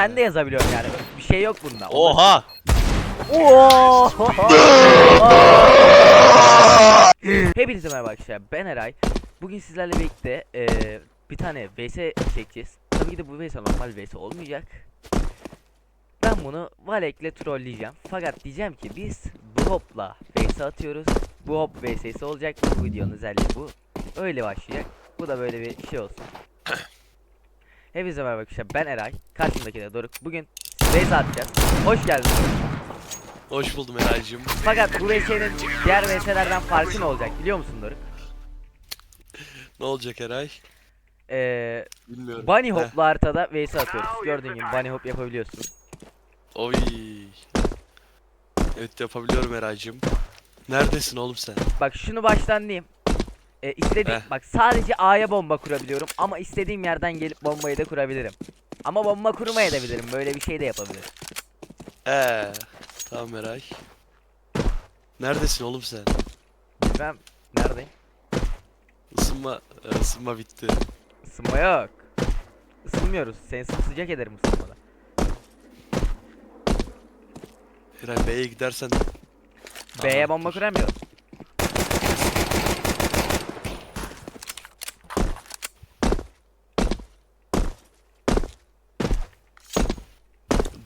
Ben de yazabiliyorum yani. Bir şey yok bunda. Oha! Oo! Hepinize merhaba arkadaşlar. Ben Eray. Bugün sizlerle birlikte eee, bir tane VS çekeceğiz. Tabii ki de bu VS normal VS olmayacak. Ben bunu Valek'le trolleyeceğim. Fakat diyeceğim ki biz bu hopla VS atıyoruz. Bu hop VS'si olacak. Bu videonun özelliği bu. Öyle başlayacak. Bu da böyle bir şey olsun. Hepinize merhaba arkadaşlar. Ben Eray. Karşımdaki de Doruk. Bugün VS atacağız. Hoş geldiniz. Hoş buldum Eray'cığım. Fakat bu VS'nin diğer VS'lerden farkı ne olacak biliyor musun Doruk? Ne olacak Eray? Ee, Bilmiyorum. bunny Heh. hop'lu haritada VS atıyoruz. Gördüğün gibi bunny hop yapabiliyorsun. Oy. Evet yapabiliyorum Eray'cığım. Neredesin oğlum sen? Bak şunu baştan diyeyim. Ee, istediğim, Heh. bak sadece A'ya bomba kurabiliyorum ama istediğim yerden gelip bombayı da kurabilirim. Ama bomba kurmaya da bilirim. Böyle bir şey de yapabilirim. Ee, tamam Eray. Neredesin oğlum sen? Bilmem neredeyim? Isınma, e, ısınma bitti. Isınma yok. Isınmıyoruz. Seni sıcak ederim ısınmada. Eray B'ye gidersen B'ye Aha, bomba dur. kuramıyorum.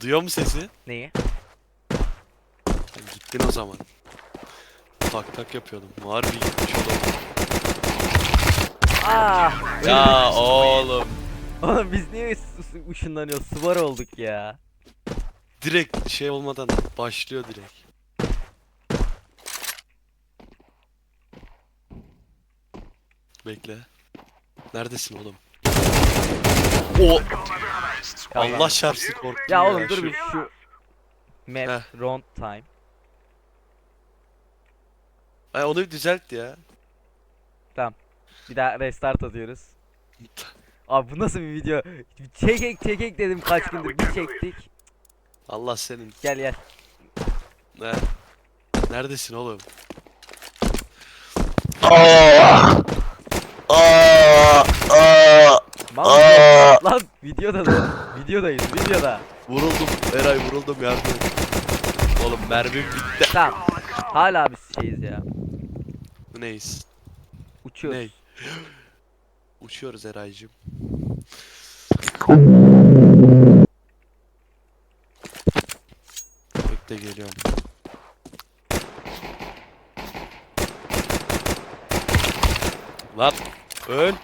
Duyuyor mu sesi? Neyi? Sen gittin o zaman. Tak tak yapıyordum. Harbi gitmiş oğlum. Ah! Ya oğlum. Oğlum biz niye ıs- ışınlanıyoruz? Sıvar olduk ya. Direkt şey olmadan başlıyor direkt. Bekle. Neredesin oğlum? O. Allah çarpsın korktum Ya oğlum dur bir şu map Heh. round time. Ay onu bir düzelt ya. Bir daha restart atıyoruz. Abi bu nasıl bir video? Çekek çekek dedim kaç gündür bir çektik. Allah senin. Gel gel. Ne? Neredesin oğlum? Mal mısın? Lan videoda da. Videodayız videoda. Vuruldum. Eray vuruldum yardım. Oğlum mermim bitti. Tamam. Hala biz şeyiz ya. Neyiz? Uçuyoruz. Ney? Uçuyoruz Eray'cığım. Bekle geliyorum. Lan öl.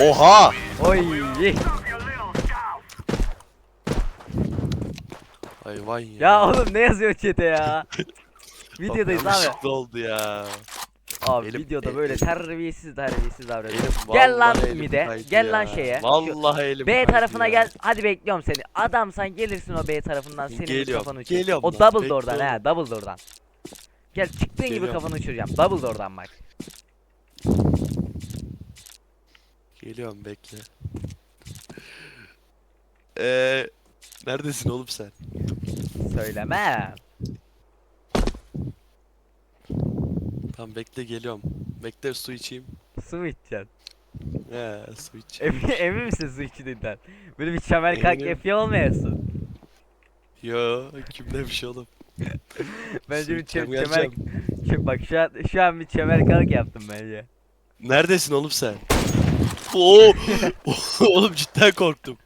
Oha! Oy. Hayvan ya. Ya oğlum ne yazıyor chat'e ya? Videodayız abi. Yanlışlıkla oldu ya. Abi Elim- videoda el- böyle el- terbiyesiz terbiyesiz davranıyor. Elim, Gel lan vallahi elim mide, kaydı gel lan şeye. Şu- Vallahi elim B kaydı tarafına ya. gel. Hadi bekliyorum seni. Adamsan gelirsin o B tarafından senin bir Geliyorum, kafanı uçuracağım. geliyorum O lan, double door'dan he, oğlum. double door'dan. Gel çıktığın gibi Geliyorum. kafanı uçuracağım. Double door'dan bak. Geliyorum bekle. Eee neredesin oğlum sen? Söylemem. Tamam bekle geliyorum. Bekle su içeyim. Su içeceksin. He su iç. Emin, emin misin su içtiğinden? Böyle bir çemel kalk Eminim. yapıyor olmayasın. Yo kim demiş oğlum? Bence Su bir içeceğim, çem, çemel... geleceğim. Şu- Bak şu an, şu an bir çemel kalk yaptım bence. Neredesin oğlum sen? Oo! oğlum cidden korktum.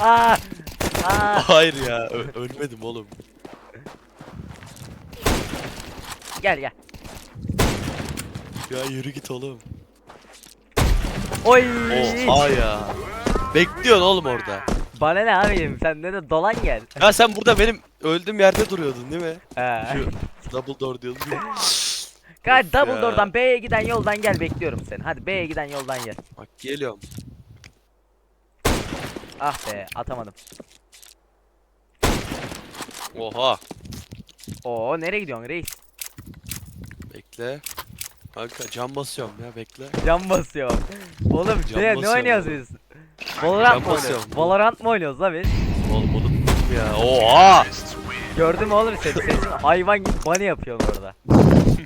Aa! Aa! Hayır ya ö- ölmedim oğlum. Gel gel. Ya yürü git oğlum. Oy! Oha ya. Bekliyorsun oğlum orada. Bana ne abim sen de, de dolan gel. Ya sen burada benim öldüğüm yerde duruyordun değil mi? He. Şu double door diyordun. ya. Gel double door'dan B'ye giden yoldan gel bekliyorum seni. Hadi B'ye giden yoldan gel. Bak geliyorum. Ah be atamadım. Oha. Oo nereye gidiyorsun reis? Bekle. Kanka cam basıyorum ya bekle. Cam basıyorum. Oğlum Cam ne, ne basıyorum oynuyoruz oğlum. biz? Valorant Cam mı oynuyoruz? basıyorum. Valorant mı oynuyoruz la biz? Oğlum unuttum ya. Oha. Gördün mü oğlum seni? Sesin hayvan gibi bunny yapıyorsun orada.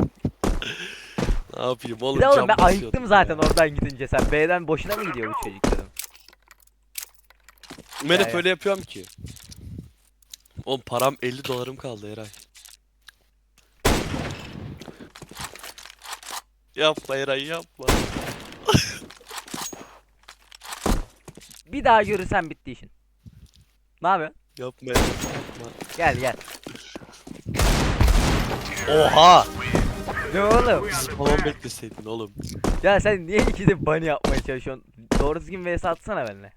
Ne yapayım oğlum de oğlum ben ayıktım ya. zaten oradan gidince sen B'den boşuna mı gidiyor bu çocuk dedim. Ben Ya hep ya. öyle yapıyorum ki. Oğlum param 50 dolarım kaldı Eray. Yapma Eray yapma. Bir daha görürsen bitti işin. Ne yapıyorsun? Yapma Eray yapma. Gel gel. Oha! Ne oğlum? Balon bekleseydin oğlum. Ya sen niye ikide bunny yapmaya çalışıyorsun? Doğru düzgün vs atsana benimle.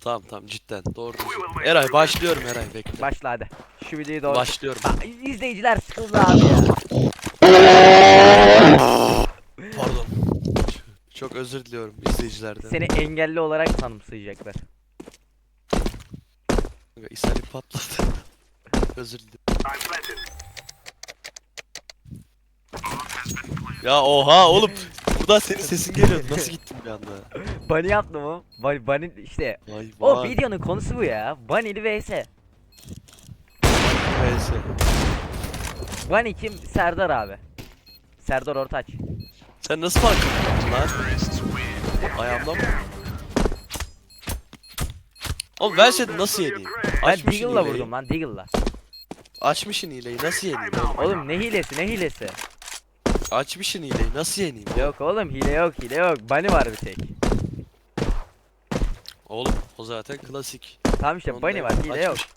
Tamam tamam cidden doğru düzgün. Eray başlıyorum Eray bekle. Başla hadi. Şu videoyu doğru. Başlıyorum. Bak izleyiciler sıkıldı abi ya. Pardon. Çok özür diliyorum izleyicilerden. Seni engelli olarak tanımsayacaklar. Kanka ishali patladı. özür dilerim. Ya oha oğlum. Buradan senin sesin geliyordu. Nasıl gittin bir anda? Bunny yaptım o. Bunny, bunny işte. Vay O vay. videonun konusu bu ya. Bunny'li vs. Neyse. Bunny kim? Serdar abi. Serdar Ortaç. Sen nasıl fark ettin lan? Ayağımdan mı? Oğlum seni nasıl yeneyim? Ben Açmışsın Deagle'la hileyi. vurdum lan Deagle'la. Açmışsın hileyi nasıl yeneyim oğlum? Oğlum ne hilesi ne hilesi. Açmışsın hileyi nasıl yeneyim? Yok oğlum hile yok hile yok. Bunny var bir tek. Oğlum o zaten klasik. Tamam işte Onu Bunny da var hile yok. açmış.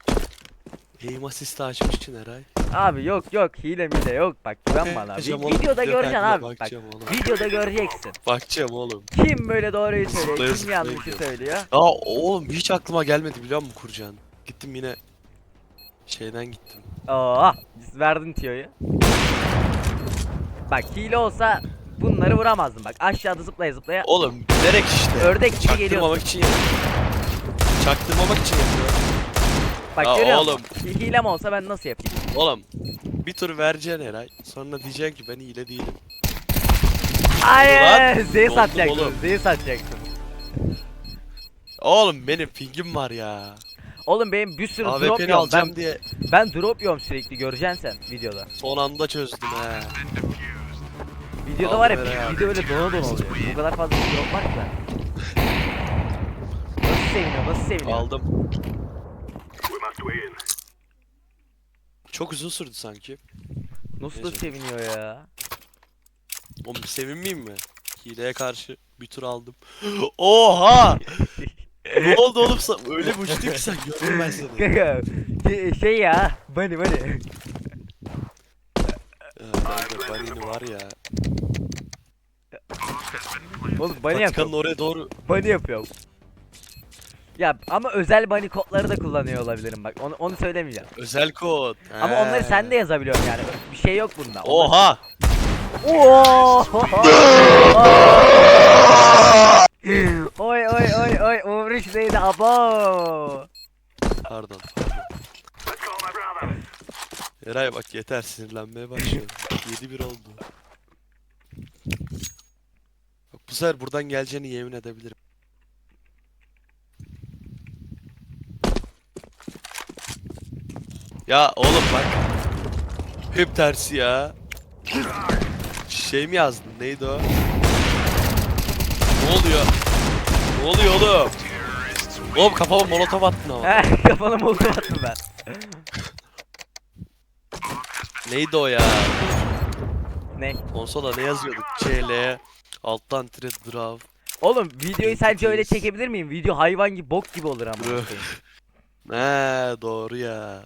Aim açmışsın Eray. Abi yok yok hile mile yok bak güven bana. Bakacağım Vi- oğlum, videoda video göreceksin abi. Bak Bakacağım oğlum. videoda göreceksin. Bakacağım oğlum. Kim böyle doğruyu söylüyor, Zıplaya kim zıplaya yanlışı gidiyorum. söylüyor. Ya oğlum hiç aklıma gelmedi biliyor musun kuracağın? Gittim yine şeyden gittim. Oo, verdin tiyoyu. Bak hile olsa bunları vuramazdın bak aşağıda zıplaya zıplaya. Oğlum bilerek işte. Ördek gibi geliyor. Çaktırmamak için yapıyorum. Çaktırmamak için. Bak Ya görüyor oğlum. musun? Hi- Hilem olsa ben nasıl yapayım? Oğlum bir tur vereceksin Eray. Sonra diyeceksin ki ben hile değilim. Hayır, Z'yi satacaksın, oğlum. Z'yi satacaksın. Oğlum benim pingim var ya. Oğlum benim bir sürü drop AWP'ni yiyorum. alacağım Ben, diye ben drop yiyorum sürekli göreceksin sen videoda. son anda çözdüm he. Videoda var ya böyle video öyle dona dona oluyor. Bu kadar fazla drop var ki ben. Nasıl seviniyor, nasıl seviniyor? Aldım. Çok uzun sürdü sanki. Nasıl da Neyse. seviniyor ya? Oğlum bir sevinmeyeyim mi? Hileye karşı bir tur aldım. Oha! ne oldu oğlum sen? Öyle bir uçtun ki sen gördüm ben seni. Kanka, şey- şey ya, bunny bunny. Ya kanka Bunny'ni var ya. Oğlum bunny yapıyorum, oraya doğru. bunny yapıyorum. Ya ama özel bunny kodları da kullanıyor olabilirim bak, onu, onu söylemeyeceğim. Özel kod. Ama onları He. sen de yazabiliyorsun yani, bir şey yok bunda. Onlar- Oha! Oo! oy oy oy oy Umruş neydi abo? Pardon. Eray bak yeter sinirlenmeye başlıyorum. 7-1 oldu. Bak bu sefer buradan geleceğini yemin edebilirim. Ya oğlum bak. Hep tersi ya. Şey mi yazdın? Neydi o? Ne oluyor? Ne oluyor oğlum? Oğlum kafama molotof attın ama. Heh, Kafana molotov attım ben. Neydi o ya? Ne? Konsola ne yazıyorduk? CL alttan tire drav. Oğlum videoyu sence öyle çekebilir miyim? Video hayvan gibi bok gibi olur ama. He doğru ya.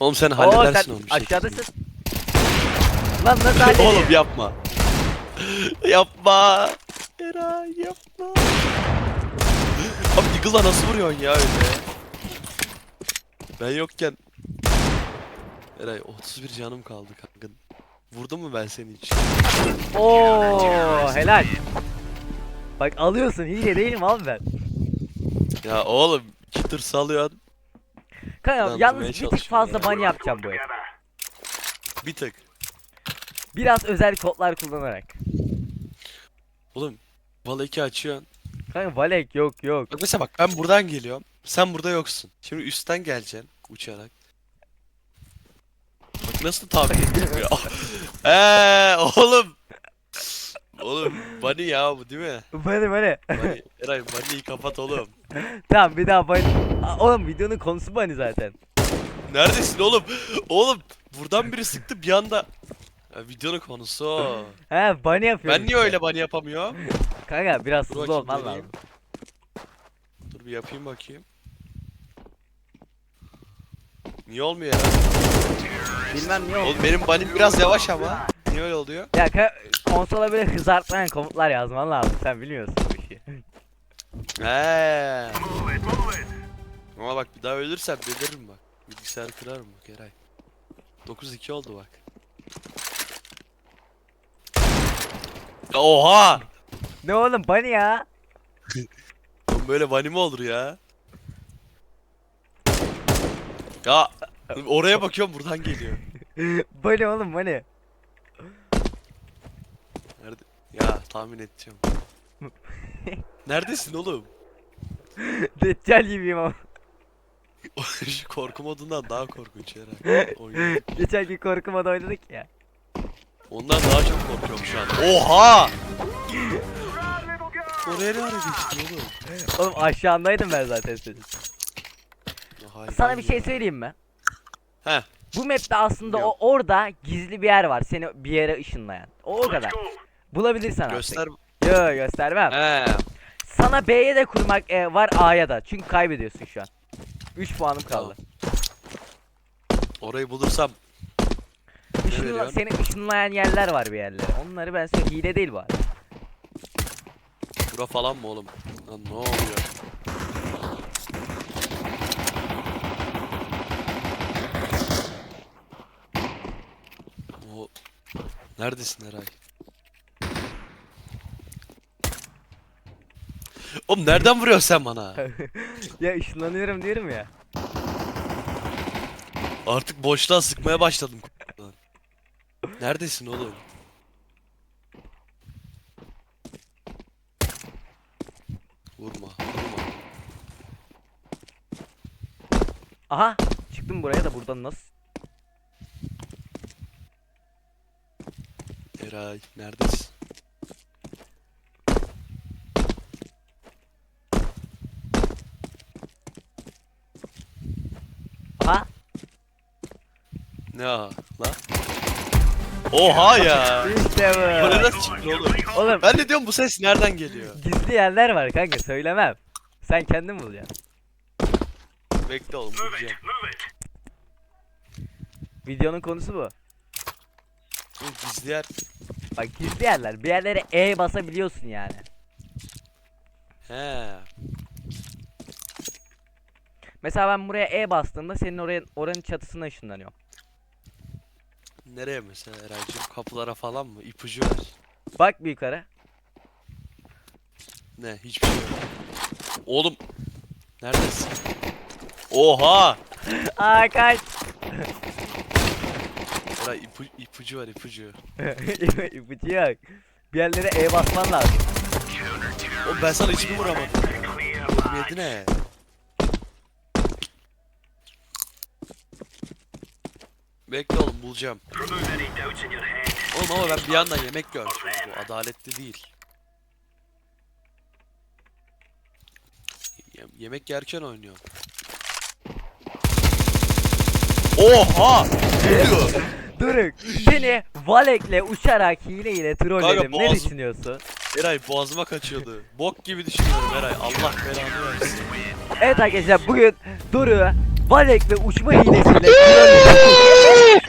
Oğlum sen Oo halledersin sen onu şekilde. aşağıdasın. Lan nasıl halledeyim? Oğlum yapma. yapma. Eray yapma. Abi Deagle'la nasıl vuruyorsun ya öyle? Ben yokken Eray 31 canım kaldı kanka. Vurdum mu ben seni hiç? Oo helal. Bak alıyorsun hile değilim abi ben. Ya oğlum iki tır salıyorsun. Kanka yalnız bir tık çalışıyorum fazla ya. ban yapacağım bu el. Bir tık. Biraz özel kodlar kullanarak. Oğlum Val 2 açıyorsun. Kanka Valek yok yok. Bak mesela bak ben buradan geliyorum. Sen burada yoksun. Şimdi üstten geleceksin uçarak. Nasıl tahmin ettim ya? Eee oğlum. Oğlum Bunny ya bu değil mi? Böyle böyle. Bunny. Eray Bunny'yi kapat oğlum. tamam bir daha. Aa, Oğlum videonun konusu bunny zaten. Neredesin oğlum? Oğlum buradan biri sıktı bir anda. Ya, videonun konusu o. He bunny yapıyorum. Ben niye öyle bunny yapamıyorum? Kanka biraz Dur hızlı bakayım, olman deneyeyim. lazım. Dur bir yapayım bakayım. Niye olmuyor ya? Bilmem niye oldu. Oğlum benim bunny'm biraz yavaş ama. Niye öyle oluyor? Ya ka- konsola böyle hızartmayan komutlar yazman lazım. Sen bilmiyorsun bu işi. He. Ama bak bir daha ölürsem deliririm bak. Bilgisayarı kırarım bak Eray. 9-2 oldu bak. Oha! ne oğlum bunny ya? Oğlum böyle bunny mi olur ya? Ya oraya bakıyorum buradan geliyor. bunny oğlum bunny. Nerede? Ya tahmin edeceğim. Neredesin oğlum? Deccal gibiyim ama. Şu korku modundan daha korkunç Eray. Oyun. Geçen gün korku modu oynadık ya. Ondan daha çok korkuyorum şu an. Oha! Oraya ne ara geçti oğlum? Oğlum aşağındaydım ben zaten senin. Hayvan Sana bir şey söyleyeyim mi? Heh. Bu map'te aslında Yok. o orada gizli bir yer var seni bir yere ışınlayan. O o kadar. Bulabilirsen artık. Göster. Yo göstermem. He. Sana B'ye de kurmak e, var A'ya da. Çünkü kaybediyorsun şu an. 3 puanım kaldı. Orayı bulursam Işınla, veriyorsun? seni ışınlayan yerler var bir yerlere. Onları ben söyleyeyim. Hile değil bu arada. bura falan mı oğlum? Lan ne oluyor? O Neredesin Eray? Oğlum nereden vuruyorsun sen bana? ya ışınlanıyorum diyorum ya. Artık boşluğa sıkmaya başladım. Neredesin oğlum? Vurma, vurma. Aha. Çıktım buraya da buradan nasıl? Eray, neredesin? Aha. Ne lan? Oha ya! İşte Bu bu. nasıl çıktı oğlum? Oğlum Ben de diyorum bu ses nereden geliyor? gizli yerler var kanka söylemem. Sen kendin bulacaksın. Bekle oğlum bulacağım. Videonun konusu bu. Gizli yer. Bak gizli yerler. Bir yerlere E basabiliyorsun yani. He. Mesela ben buraya E bastığımda senin oraya oranın çatısına ışınlanıyorum. Nereye mesela Eraycığım? Kapılara falan mı? İpucu ver. Bak bir yukarı. Ne? Hiçbir şey yok. Oğlum. Neredesin? Oha! Aa kaç. Eray ipu, ipucu var ipucu. İpucu yok. Bir yerlere E basman lazım. Oğlum ben sana hiç mi vuramadım? Yedi ne? Bekle oğlum bulacağım. Oğlum ama ben bir yandan yemek görmüşüm. Bu adaletli değil. Ye- yemek yerken oynuyorum. Oha! Ne diyor? Duruk. Seni Valek'le uçarak hileyle trolledim. Kanka, Ne boğazım- düşünüyorsun? Eray boğazıma kaçıyordu. Bok gibi düşünüyorum Eray. Allah belanı versin. Evet arkadaşlar bugün Doruk'u Valek'le uçma hilesiyle trolledim.